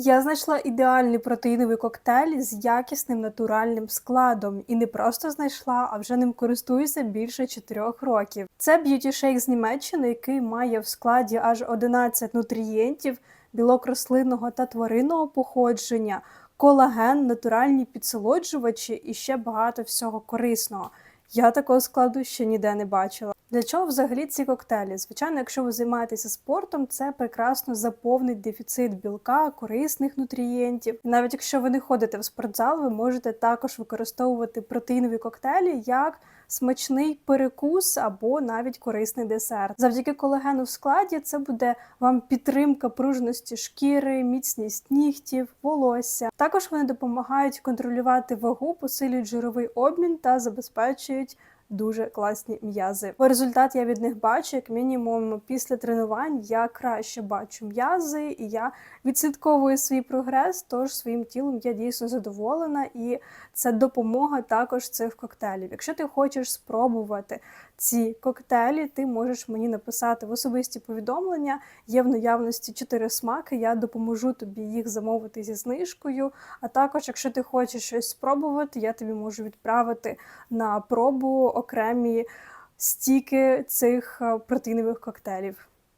Я знайшла ідеальний протеїновий коктейль з якісним натуральним складом. І не просто знайшла, а вже ним користуюся більше 4 років. Це б'юті-шейк з Німеччини, який має в складі аж 11 нутрієнтів, білок рослинного та тваринного походження, колаген, натуральні підсолоджувачі і ще багато всього корисного. Я такого складу ще ніде не бачила. Для чого взагалі ці коктейлі? Звичайно, якщо ви займаєтеся спортом, це прекрасно заповнить дефіцит білка, корисних нутрієнтів. Навіть якщо ви не ходите в спортзал, ви можете також використовувати протеїнові коктейлі як смачний перекус або навіть корисний десерт. Завдяки колагену в складі це буде вам підтримка пружності шкіри, міцність нігтів, волосся. Також вони допомагають контролювати вагу, посилюють жировий обмін та забезпечують дуже класні м'язи. Результат я від них бачу, як мінімум, після тренувань я краще бачу м'язи, і я відслідковую свій прогрес. Тож своїм тілом я дійсно задоволена, і це допомога також цих коктейлів. Якщо ти хочеш спробувати ці коктейлі, ти можеш мені написати в особисті повідомлення. Є в наявності чотири смаки. Я допоможу тобі їх замовити зі знижкою. А також, якщо ти хочеш щось спробувати, я тобі можу відправити на пробу окремі стіки цих е, протеїнових коктейлів.